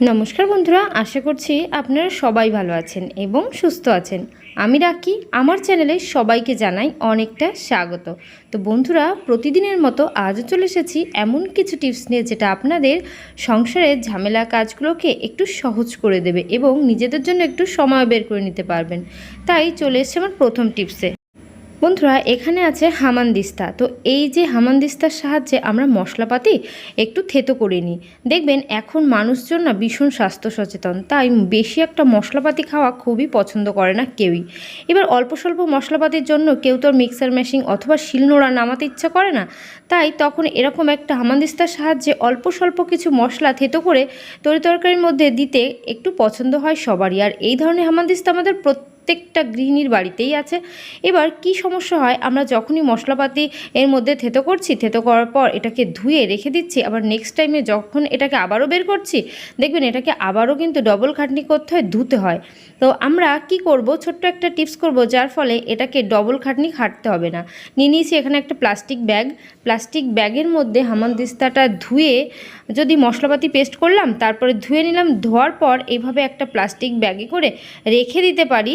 নমস্কার বন্ধুরা, আশা করছি আপনারা সবাই ভালো আছেন এবং সুস্থ আছেন। আমি রাখি, আমার চ্যানেলে সবাইকে জানাই অনেকটা স্বাগত। তো বন্ধুরা, প্রতিদিনের মতো আজও চলে এসেছি এমন কিছু টিপস নিয়ে যেটা আপনাদের সংসারের ঝামেলা কাজগুলোকে একটু সহজ করে দেবে এবং নিজেদের জন্য একটু সময় বের করে নিতে পারবেন। তাই চলে এসছে আমার প্রথম টিপসে। বন্ধুরা, এখানে আছে হামানদিস্তা তো এই যে হামানদিস্তার সাহায্যে আমরা মশলাপাতি একটু থেতো করে নিই। দেখবেন এখন মানুষজন না ভীষণ স্বাস্থ্য সচেতন, তাই বেশি একটা মশলাপাতি খাওয়া খুবই পছন্দ করে না কেউই। এবার অল্প স্বল্প মশলাপাতির জন্য কেউ তো মিক্সার মেশিন অথবা শিলনোড়া নামাতে ইচ্ছা করে না, তাই তখন এরকম একটা হামানদিস্তার সাহায্যে অল্প স্বল্প কিছু মশলা থেতো করে তরি তরকারির মধ্যে দিতে একটু পছন্দ হয় সবারই। আর এই ধরনের হামানদিস্তা আমাদের প্রত্যেক প্রত্যেকটা গৃহিণীর বাড়িতেই আছে। এবার কি সমস্যা হয়? আমরা যখনই মশলাপাতি এর মধ্যে থেতো করছি, থেতো করার পর এটাকে ধুয়ে রেখে দিচ্ছি। আবার নেক্সট টাইমে যখন এটাকে আবারও বের করছি, দেখবেন এটাকে আবারও কিন্তু ডবল খাটনি করতে হয়, ধুতে হয়। তো আমরা কি করব? ছোট্ট একটা টিপস করব, যার ফলে এটাকে ডবল খাটনি খাটতে হবে না। নিয়ে নিয়েছি এখানে একটা প্লাস্টিক ব্যাগ প্লাস্টিক ব্যাগের মধ্যে হামানদিস্তাটা ধুয়ে যদি মশলাপাতি পেস্ট করলাম, তারপরে ধুয়ে নিলাম, ধোয়ার পর এইভাবে একটা প্লাস্টিক ব্যাগে করে রেখে দিতে পারি।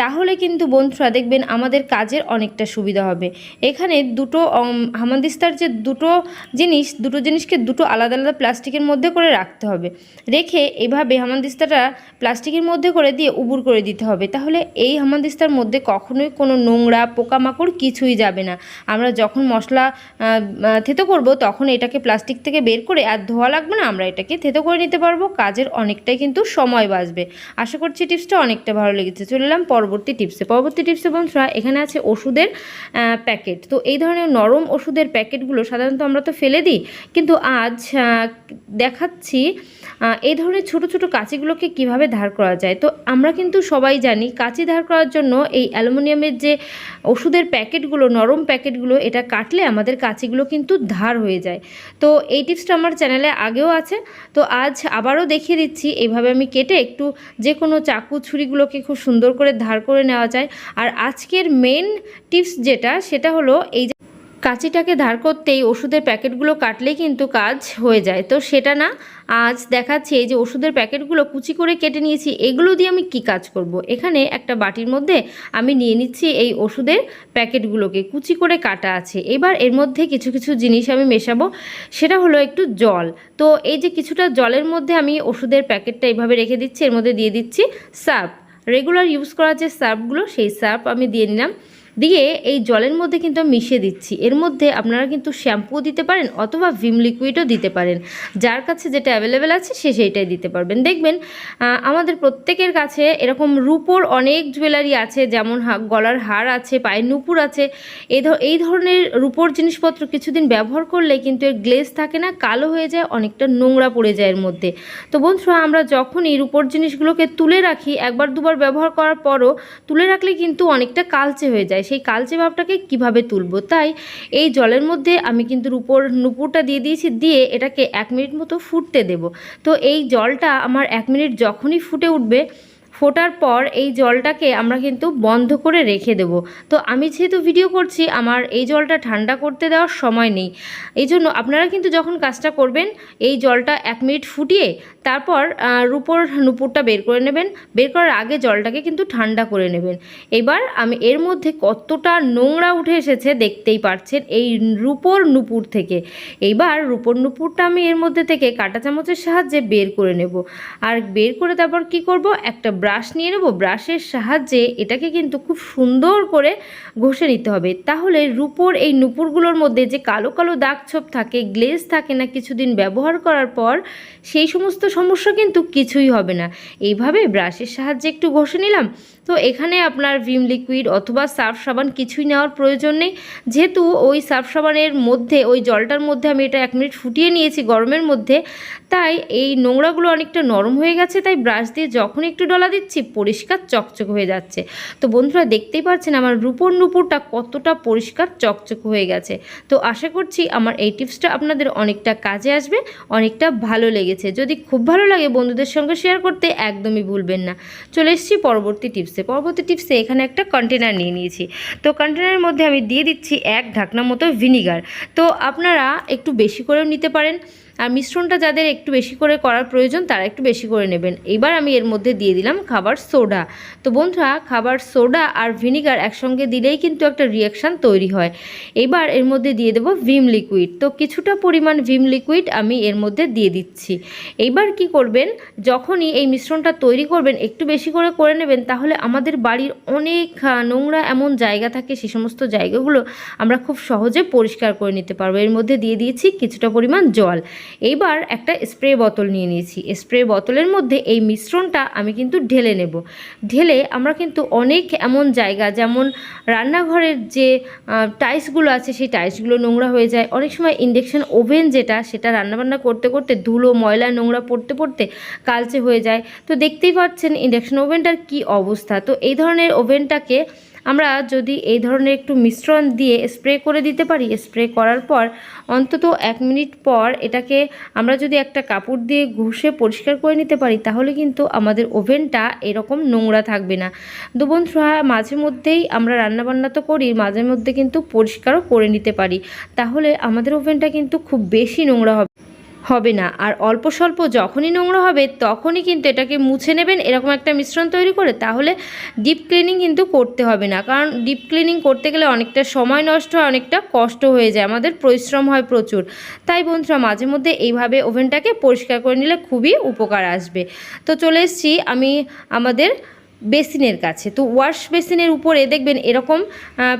তাহলে কিন্তু বন্ধুরা দেখবেন আমাদের কাজের অনেকটা সুবিধা হবে। এখানে দুটো হামানদিস্তার যে দুটো জিনিস, দুটো জিনিসকে দুটো আলাদা আলাদা প্লাস্টিকের মধ্যে করে রাখতে হবে। রেখে এভাবে হামানদিস্তাটা প্লাস্টিকের মধ্যে করে দিয়ে উবুর করে দিতে হবে। তাহলে এই হামানদিস্তার মধ্যে কখনোই কোনো নোংরা, পোকামাকড় কিছুই যাবে না। আমরা যখন মশলা থেতো করব, তখন এটাকে প্লাস্টিক থেকে বের করে আর ধোয়া লাগবে না, আমরা এটাকে থেতো করে নিতে পারব। কাজের অনেকটাই কিন্তু সময় বাঁচবে। আশা করছি টিপসটা অনেকটা ভালো লেগেছে। চলে এলাম পরবর্তী টিপসে। পরবর্তী টিপসে বন্ধুরা, এখানে আছে ওষুধের প্যাকেট। তো এই ধরনের নরম ওষুধের প্যাকেটগুলো সাধারণত আমরা তো ফেলে দিই, কিন্তু আজ দেখাচ্ছি এই ধরনের ছোট ছোট কাঁচিগুলোকে কীভাবে ধার করা যায়? তো আমরা কিন্তু সবাই জানি কাঁচি ধার করার জন্য এই অ্যালুমিনিয়ামের যে ওষুধের প্যাকেটগুলো, নরম প্যাকেটগুলো, এটা কাটলে আমাদের কাঁচিগুলো কিন্তু ধার হয়ে যায়। তো এই টিপসটা আমার চ্যানেলে আগেও আছে। তো আজ আবারও দেখিয়ে দিচ্ছি এইভাবে আমি কেটে একটু যে কোনো চাকু ছুরিগুলোকে খুব সুন্দর করে ধার করে নেওয়া যায়। আর আজকের মেন টিপস যেটা, সেটা হলো এই কাঁচিটাকে ধার করতেই ওষুধের প্যাকেটগুলো কাটলেই কিন্তু কাজ হয়ে যায়। তো সেটা না, আজ দেখাচ্ছি এই যে ওষুধের প্যাকেটগুলো কুচি করে কেটে নিয়েছি, এগুলো দিয়ে আমি কি কাজ করব। এখানে একটা বাটির মধ্যে আমি নিয়ে নিচ্ছি এই ওষুধের প্যাকেটগুলোকে, কুচি করে কাটা আছে। এবার এর মধ্যে কিছু কিছু জিনিস আমি মেশাবো, সেটা হলো একটু জল। তো এই যে কিছুটা জলের মধ্যে আমি ওষুধের প্যাকেটটা এইভাবে রেখে দিচ্ছি, এর মধ্যে দিয়ে দিচ্ছি সার্ফ। রেগুলার ইউজ করার যে সার্ফগুলো, সেই সার্ফ আমি দিয়ে নিলাম। দিয়ে এই জলের মধ্যে কিন্তু আমি মিশিয়ে দিচ্ছি। এর মধ্যে আপনারা কিন্তু শ্যাম্পুও দিতে পারেন অথবা ভিম লিকুইডও দিতে পারেন। যার কাছে যেটা অ্যাভেলেবেল আছে সে সেইটাই দিতে পারবেন। দেখবেন আমাদের প্রত্যেকের কাছে এরকম রূপোর অনেক জুয়েলারি আছে, যেমন গলার হার আছে, পায়ের নুপুর আছে। এই এই ধরনের রূপোর জিনিসপত্র কিছুদিন ব্যবহার করলে কিন্তু এর গ্লেজ থাকে না, কালো হয়ে যায়, অনেকটা নোংরা পড়ে যায় এর মধ্যে। তো বন্ধুরা, আমরা যখন এই রূপোর জিনিসগুলোকে তুলে রাখি, একবার দুবার ব্যবহার করার পরও তুলে রাখলে কিন্তু অনেকটা কালচে হয়ে যায়। সেই কালচে ভাবটাকে কীভাবে তুলব? তাই এই জলের মধ্যে আমি কিন্তু উপর নুপুরটা দিয়ে দিয়েছি, দিয়ে এটাকে এক মিনিট মতো ফুটতে দেব। তো এই জলটা আমার এক মিনিট যখনই ফুটে উঠবে ফোটার পর এই জলটাকে আমরা কিন্তু বন্ধ করে রেখে দেব। তো আমি যেহেতু ভিডিও করছি, আমার এই জলটা ঠান্ডা করতে দেওয়ার সময় নেই। এই জন্য আপনারা কিন্তু যখন কাজটা করবেন, এই জলটা এক মিনিট ফুটিয়ে তারপর রুপোর নুপুরটা বের করে নেবেন। বের করার আগে জলটাকে কিন্তু ঠান্ডা করে নেবেন। এবার আমি এর মধ্যে কতটা নোংরা উঠে এসেছে দেখতেই পাচ্ছেন এই রুপোর নুপুর থেকে। এইবার রুপোর নুপুরটা আমি এর মধ্যে থেকে কাঁটা চামচের সাহায্যে বের করে নেব। আর বের করে তারপর কি করব? একটা ব্রাশ নিয়ে নেব, ব্রাশের সাহায্যে এটাকে কিন্তু খুব সুন্দর করে ঘষে নিতে হবে। তাহলে রুপোর এই নুপুরগুলোর মধ্যে যে কালো কালো দাগ ছোপ থাকে, গ্লেজ থাকে না কিছুদিন ব্যবহার করার পর, সেই সমস্ত সমস্যা কিন্তু কিছুই হবে না। এইভাবে ব্রাশের সাহায্যে একটু ঘষে নিলাম তো এখানে আপনার ভিম লিকুইড অথবা সার্ফ সাবান কিছুই নেওয়ার প্রয়োজন নেই। যেহেতু ওই সার্ফ সাবানের মধ্যে, ওই জলটার মধ্যে আমি এটা এক মিনিট ফুটিয়ে নিয়েছি গরমের মধ্যে, তাই এই নোংরাগুলো অনেকটা নরম হয়ে গেছে, তাই ব্রাশ দিয়ে যখন একটু ডলা দিচ্ছি, পরিষ্কার চকচক হয়ে যাচ্ছে। তো বন্ধুরা, দেখতেই পাচ্ছেন আমার রূপর নুপুরটা কতটা পরিষ্কার চকচক হয়ে গেছে। তো আশা করছি আমার এই টিপসটা আপনাদের অনেকটা কাজে আসবে, অনেকটা ভালো লেগেছে। যদি খুব ভালো লাগে বন্ধুদের সঙ্গে শেয়ার করতে, একদমই ভুলবেন না। চলে এসেছি পরবর্তী টিপসে। পরবর্তী টিপসে এখানে একটা কন্টেনার নিয়ে নিয়েছি। তো কন্টেনারের মধ্যে আমি দিয়ে দিচ্ছি এক ঢাকনা মতো ভিনিগার তো আপনারা একটু বেশি করেও নিতে পারেন। আর মিশ্রণটা যাদের একটু বেশি করে করার প্রয়োজন, তারা একটু বেশি করে নেবেন। এবার আমি এর মধ্যে দিয়ে দিলাম খাবার সোডা। তো বন্ধুরা, খাবার সোডা আর ভিনিগার একসঙ্গে দিলেই কিন্তু একটা রিয়াকশান তৈরি হয়। এবার এর মধ্যে দিয়ে দেবো ভিম লিকুইড তো কিছুটা পরিমাণ ভিম লিকুইড আমি এর মধ্যে দিয়ে দিচ্ছি। এইবার কি করবেন, যখনই এই মিশ্রণটা তৈরি করবেন, একটু বেশি করে করে নেবেন, তাহলে আমাদের বাড়ির অনেক নোংরা এমন জায়গা থাকে, সে সমস্ত জায়গাগুলো আমরা খুব সহজে পরিষ্কার করে নিতে পারব। এর মধ্যে দিয়ে দিয়েছি কিছুটা পরিমাণ জল। এইবার একটা স্প্রে বোতল নিয়ে নিয়েছি। স্প্রে বোতলের মধ্যে এই মিশ্রণটা আমি কিন্তু ঢেলে নেব। ঢেলে আমরা কিন্তু অনেক এমন জায়গা, যেমন রান্নাঘরের যে টাইলসগুলো আছে, সেই টাইলসগুলো নোংরা হয়ে যায়। অনেক সময় ইন্ডাকশন ওভেন যেটা, সেটা রান্নাবান্না করতে করতে ধুলো, ময়লা, নোংরা পড়তে পড়তে কালচে হয়ে যায়। তো দেখতেই পাচ্ছেন ইন্ডাকশন ওভেনটার কি অবস্থা। তো এই ধরনের ওভেনটাকে আমরা যদি এই ধরনের একটু মিশ্রণ দিয়ে স্প্রে করে দিতে পারি, স্প্রে করার পর অন্তত এক মিনিট পর এটাকে আমরা যদি একটা কাপড় দিয়ে ঘষে পরিষ্কার করে নিতে পারি, তাহলে কিন্তু আমাদের ওভেনটা এরকম নোংরা থাকবে না। তো বন্ধুরা, মাঝে মধ্যেই আমরা রান্নাবান্না তো করি, মাঝে মধ্যে কিন্তু পরিষ্কারও করে নিতে পারি। তাহলে আমাদের ওভেনটা কিন্তু খুব বেশি নোংরা হবে। হবে না। আর অল্প স্বল্প যখনই নোংরা হবে, তখনই কিন্তু এটাকে মুছে নেবেন, এরকম একটা মিশ্রণ তৈরি করে। তাহলে ডিপ ক্লিনিং কিন্তু করতে হবে না। কারণ ডিপ ক্লিনিং করতে গেলে অনেকটা সময় নষ্ট হয়, অনেকটা কষ্ট হয়ে যায়। আমাদের পরিশ্রম হয় প্রচুর। তাই বন্ধুরা, মাঝে মধ্যে এইভাবে ওভেনটাকে পরিষ্কার করে নিলে খুবই উপকার আসবে। তো চলে এসেছি আমি আমাদের বেসিনের কাছে। তো ওয়াশ বেসিনের উপরে দেখবেন এরকম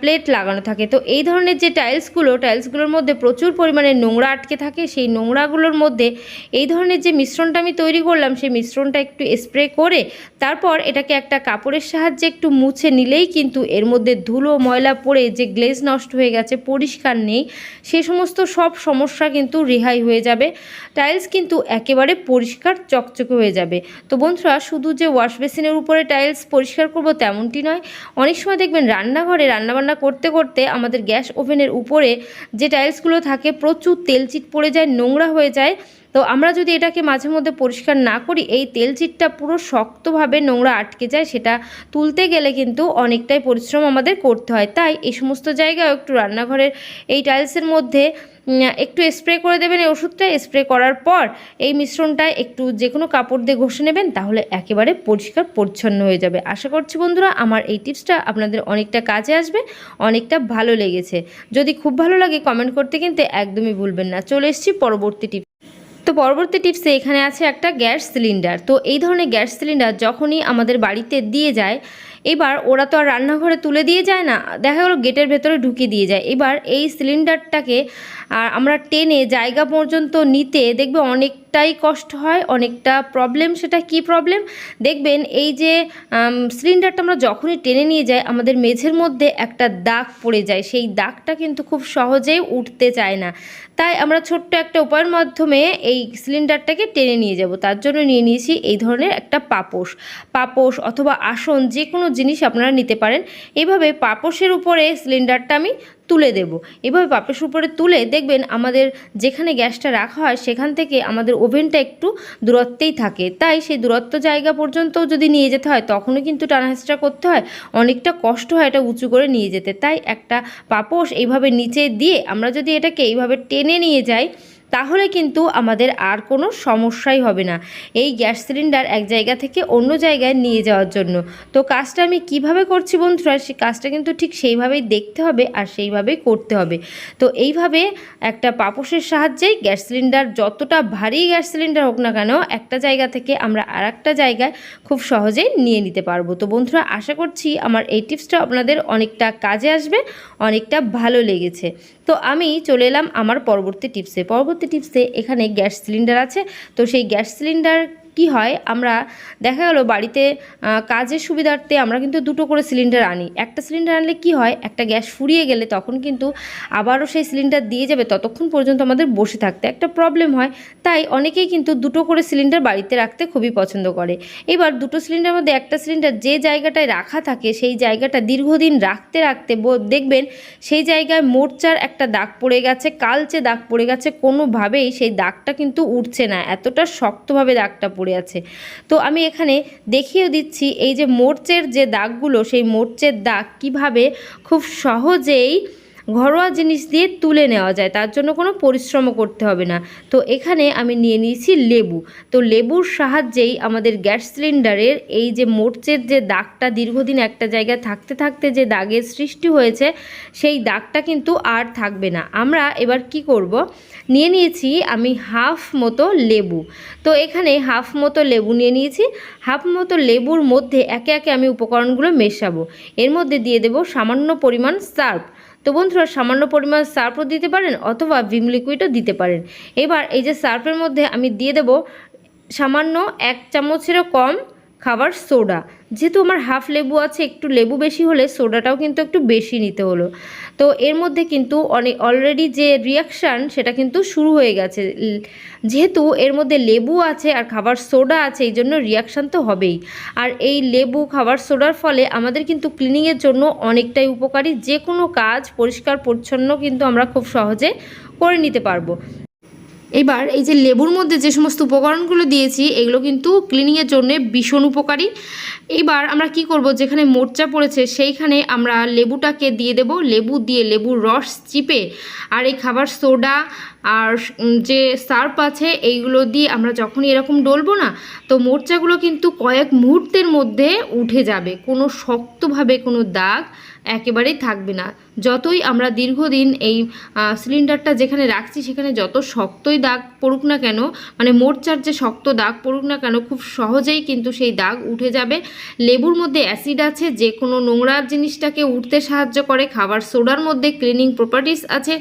প্লেট লাগানো থাকে। তো এই ধরনের যে টাইলসগুলো, টাইলসগুলোর মধ্যে প্রচুর পরিমাণে নোংরা আটকে থাকে। সেই নোংরাগুলোর মধ্যে এই ধরনের যে মিশ্রণটা আমি তৈরি করলাম, সেই মিশ্রণটা একটু স্প্রে করে তারপর এটাকে একটা কাপড়ের সাহায্যে একটু মুছে নিলেই কিন্তু এর মধ্যে ধুলো, ময়লা পড়ে, যে গ্লেজ নষ্ট হয়ে গেছে, পরিষ্কার নেই, সে সমস্ত সব সমস্যা কিন্তু রেহাই হয়ে যাবে। টাইলস কিন্তু একেবারে পরিষ্কার, চকচকে হয়ে যাবে। তো বন্ধুরা, শুধু যে ওয়াশ বেসিনের উপরে টাইলস পরিষ্কার করব তেমনটি নয়। অনেক সময় দেখবেন রান্নাঘরে রান্নাবান্না করতে করতে আমাদের গ্যাস ওভেনের উপরে যে টাইলসগুলো থাকে প্রচুর তেলচিট পড়ে যায়, নোংরা হয়ে যায়। তো আমরা যদি এটাকে মাঝে মধ্যে পরিষ্কার না করি, এই তেলচিটটা পুরো শক্তভাবে নোংরা আটকে যায়, সেটা তুলতে গেলে কিন্তু অনেকটাই পরিশ্রম আমাদের করতে হয়। তাই এই সমস্ত জায়গায় একটু রান্নাঘরের এই টাইলসের মধ্যে একটু স্প্রে করে দেবেন এই ওষুধটা স্প্রে করার পর এই মিশ্রণটা একটু যে কোনো কাপড় দিয়ে ঘষে নেবেন, তাহলে একেবারে পরিষ্কার পরিচ্ছন্ন হয়ে যাবে। আশা করছি বন্ধুরা আমার এই টিপসটা আপনাদের অনেকটা কাজে আসবে, অনেকটা ভালো লেগেছে। যদি খুব ভালো লাগে কমেন্ট করতে কিন্তু একদমই ভুলবেন না। চলে এসেছি পরবর্তী টিপস তো পরবর্তী টিপসে এখানে আছে একটা গ্যাস সিলিন্ডার। তো এই ধরনের গ্যাস সিলিন্ডার যখনই আমাদের বাড়িতে দিয়ে যায়, এবার ওরা তো আর রান্নাঘরে তুলে দিয়ে যায় না, দেখা গেলো গেটের ভেতরে ঢুকিয়ে দিয়ে যায়। এবার এই সিলিন্ডারটাকে আর আমরা টেনে জায়গা পর্যন্ত নিতে দেখবে অনেকটাই কষ্ট হয়, অনেকটা প্রবলেম সেটা কি প্রবলেম দেখবেন এই যে সিলিন্ডারটা আমরা যখনই টেনে নিয়ে যাই, আমাদের মেঝের মধ্যে একটা দাগ পড়ে যায়। সেই দাগটা কিন্তু খুব সহজেই উঠতে চায় না। তাই আমরা ছোট্ট একটা উপায়ের মাধ্যমে এই সিলিন্ডারটাকে টেনে নিয়ে যাব। তার জন্য নিয়ে নিয়েছি এই ধরনের একটা পাপোশ। পাপোশ অথবা আসন যে কোনো জিনিস আপনারা নিতে পারেন। এইভাবে পাপোশের উপরে সিলিন্ডারটা আমি তুলে দেব। এভাবে পাপোশের উপরে তুলে দেখবেন আমাদের যেখানে গ্যাসটা রাখা হয় সেখান থেকে আমাদের ওভেনটা একটু দূরত্বেই থাকে। তাই সেই দূরত্ব জায়গা পর্যন্ত যদি নিয়ে যেতে হয় তখনও কিন্তু টানাহেঁচড়া করতে হয়। অনেকটা কষ্ট হয় এটা উঁচু করে নিয়ে যেতে। তাই একটা পাপোশ এইভাবে নিচে দিয়ে আমরা যদি এটাকে এইভাবে টেনে নিয়ে যাই তাহলে কিন্তু আমাদের আর কোনো সমস্যাই হবে না। এই গ্যাস সিলিন্ডার এক জায়গা থেকে অন্য জায়গায় নিয়ে যাওয়ার জন্য। তো কাজটা আমি কীভাবে করছি বন্ধুরা সেই কাজটা কিন্তু ঠিক সেইভাবেই দেখতে হবে আর সেইভাবেই করতে হবে। তো এইভাবে একটা পাপোশের সাহায্যেই গ্যাস সিলিন্ডার যতটা ভারী গ্যাস সিলিন্ডার হোক না কেন, একটা জায়গা থেকে আমরা আর একটা জায়গায় খুব সহজেই নিয়ে নিতে পারব। তো বন্ধুরা, আশা করছি আমার এই টিপসটা আপনাদের অনেকটা কাজে আসবে, অনেকটা ভালো লেগেছে। তো আমি চলে এলাম আমার পরবর্তী টিপসে। পরবর্তী টিপসে এখানে গ্যাস সিলিন্ডার আছে। তো সেই গ্যাস সিলিন্ডার কি হয়, আমরা দেখা গেল বাড়িতে কাজের সুবিধার্থে আমরা কিন্তু দুটো করে সিলিন্ডার আনি। একটা সিলিন্ডার আনলে কি হয়, একটা গ্যাস ফুরিয়ে গেলে তখন কিন্তু আবারও সেই সিলিন্ডার দিয়ে যাবে ততক্ষণ পর্যন্ত আমাদের বসে থাকতে। একটা প্রবলেম হয়, তাই অনেকেই কিন্তু দুটো করে সিলিন্ডার বাড়িতে রাখতে খুবই পছন্দ করে। এবার দুটো সিলিন্ডার মধ্যে একটা সিলিন্ডার যে জায়গাটায় রাখা থাকে, সেই জায়গাটা দীর্ঘদিন রাখতে রাখতে দেখবেন সেই জায়গায় মোর্চার একটা দাগ পড়ে গেছে, কালচে দাগ পড়ে গেছে, কোনোভাবেই সেই দাগটা কিন্তু উঠছে না। এতটা শক্তভাবে দাগটা পড়ে আছে। তো আমি এখানে দেখিয়ে দিচ্ছি এই যে মোর্চের যে দাগগুলো, সেই মোর্চের দাগ কীভাবে খুব সহজেই ঘরোয়া জিনিস দিয়ে তুলে নেওয়া যায়, তার জন্য কোনো পরিশ্রমও করতে হবে না। তো এখানে আমি নিয়ে নিয়েছি লেবু। তো লেবুর সাহায্যেই আমাদের গ্যাস সিলিন্ডারের এই যে মোর্চের যে দাগটা, দীর্ঘদিন একটা জায়গায় থাকতে থাকতে যে দাগের সৃষ্টি হয়েছে, সেই দাগটা কিন্তু আর থাকবে না। আমরা এবার কি করব? নিয়ে নিয়েছি আমি হাফ মতো লেবু। তো এখানে হাফ মতো লেবু নিয়ে নিয়েছি। হাফ মতো লেবুর মধ্যে একে একে আমি উপকরণগুলো মেশাবো। এর মধ্যে দিয়ে দেবো সামান্য পরিমাণ সার্ফ। তো বন্ধুরা, সামান্য পরিমাণ সার্ফও দিতে পারেন অথবা ভিম লিকুইডও দিতে পারেন। এবার এই যে সার্ফের মধ্যে আমি দিয়ে দেবো সামান্য এক চামচেরও কম খাবার সোডা। যেহেতু আমার হাফ লেবু আছে, একটু লেবু বেশি হলে সোডাটাও কিন্তু একটু বেশি নিতে হলো। তো এর মধ্যে কিন্তু অনেক অলরেডি যে রিয়াকশান সেটা কিন্তু শুরু হয়ে গেছে। যেহেতু এর মধ্যে লেবু আছে আর খাবার সোডা আছে, এই জন্য রিয়াকশান তো হবেই। আর এই লেবু, খাবার সোডার ফলে আমাদের কিন্তু ক্লিনিংয়ের জন্য অনেকটাই উপকারী। যে কোনো কাজ পরিষ্কার পরিচ্ছন্ন কিন্তু আমরা খুব সহজে করে নিতে পারব। এবার এই যে লেবুর মধ্যে যে সমস্ত উপকরণগুলো দিয়েছি, এগুলো কিন্তু ক্লিনিংয়ের জন্য ভীষণ উপকারী। এবার আমরা কি করব, যেখানে মোর্চা পড়েছে সেইখানে আমরা লেবুটাকে দিয়ে দেব। লেবু দিয়ে লেবুর রস চিপে আর এই খাবার সোডা আর যে সার্ফ আছে, এইগুলো দিয়ে আমরা যখনই এরকম ডলবো না, তো মোর্চাগুলো কিন্তু কয়েক মুহূর্তের মধ্যে উঠে যাবে। কোনো শক্তভাবে কোনো দাগ একেবারেই থাকবে না। যতই আমরা দীর্ঘদিন এই সিলিন্ডারটা যেখানে রাখছি সেখানে যত শক্তই দাগ পড়ুক না কেন মানে মোর্চার যে শক্ত দাগ পড়ুক না কেন, খুব সহজেই কিন্তু সেই দাগ উঠে যাবে। লেবুর মধ্যে অ্যাসিড আছে, যে কোনো নোংরা জিনিসটাকে উঠতে সাহায্য করে, খাবার সোডার মধ্যে ক্লিনিং প্রপার্টিস আছে,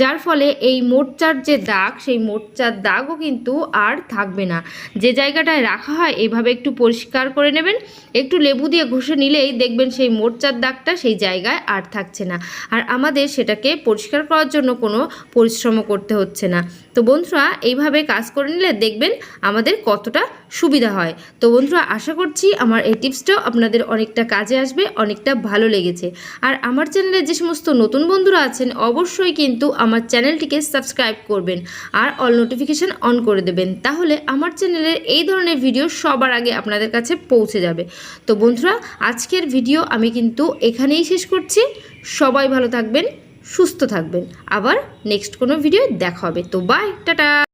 যার ফলে এই মোর্চার যে দাগ, সেই মোর্চার দাগও কিন্তু আর থাকবে না। যে জায়গাটায় রাখা হয়, এভাবে একটু পরিষ্কার করে নেবেন। একটু লেবু দিয়ে ঘষে নিলেই দেখবেন সেই মোর্চার দাগটা সেই জায়গায় আর থাকছে না। আর আমাদের সেটাকে পরিষ্কার করার জন্য কোনো পরিশ্রমও করতে হচ্ছে না। তো বন্ধুরা, এইভাবে কাজ করে নিলে দেখবেন আমাদের কতটা সুবিধা হয়। তো বন্ধুরা, আশা করছি আমার এই টিপসটাও আপনাদের অনেকটা কাজে আসবে, অনেকটা ভালো লেগেছে। আর আমার চ্যানেলে যে সমস্ত নতুন বন্ধুরা আছেন, অবশ্যই কিন্তু আমার চ্যানেলটিকে সাবস্ক্রাইব করবেন আর অল নোটিফিকেশান অন করে দেবেন। তাহলে আমার চ্যানেলের এই ধরনের ভিডিও সবার আগে আপনাদের কাছে পৌঁছে যাবে। তো বন্ধুরা, আজকের ভিডিও আমি কিন্তু এখানেই শেষ করছি। সবাই ভালো থাকবেন, সুস্থ থাকবেন। আবার নেক্সট কোনো ভিডিও দেখা হবে। তো বাই, টাটা!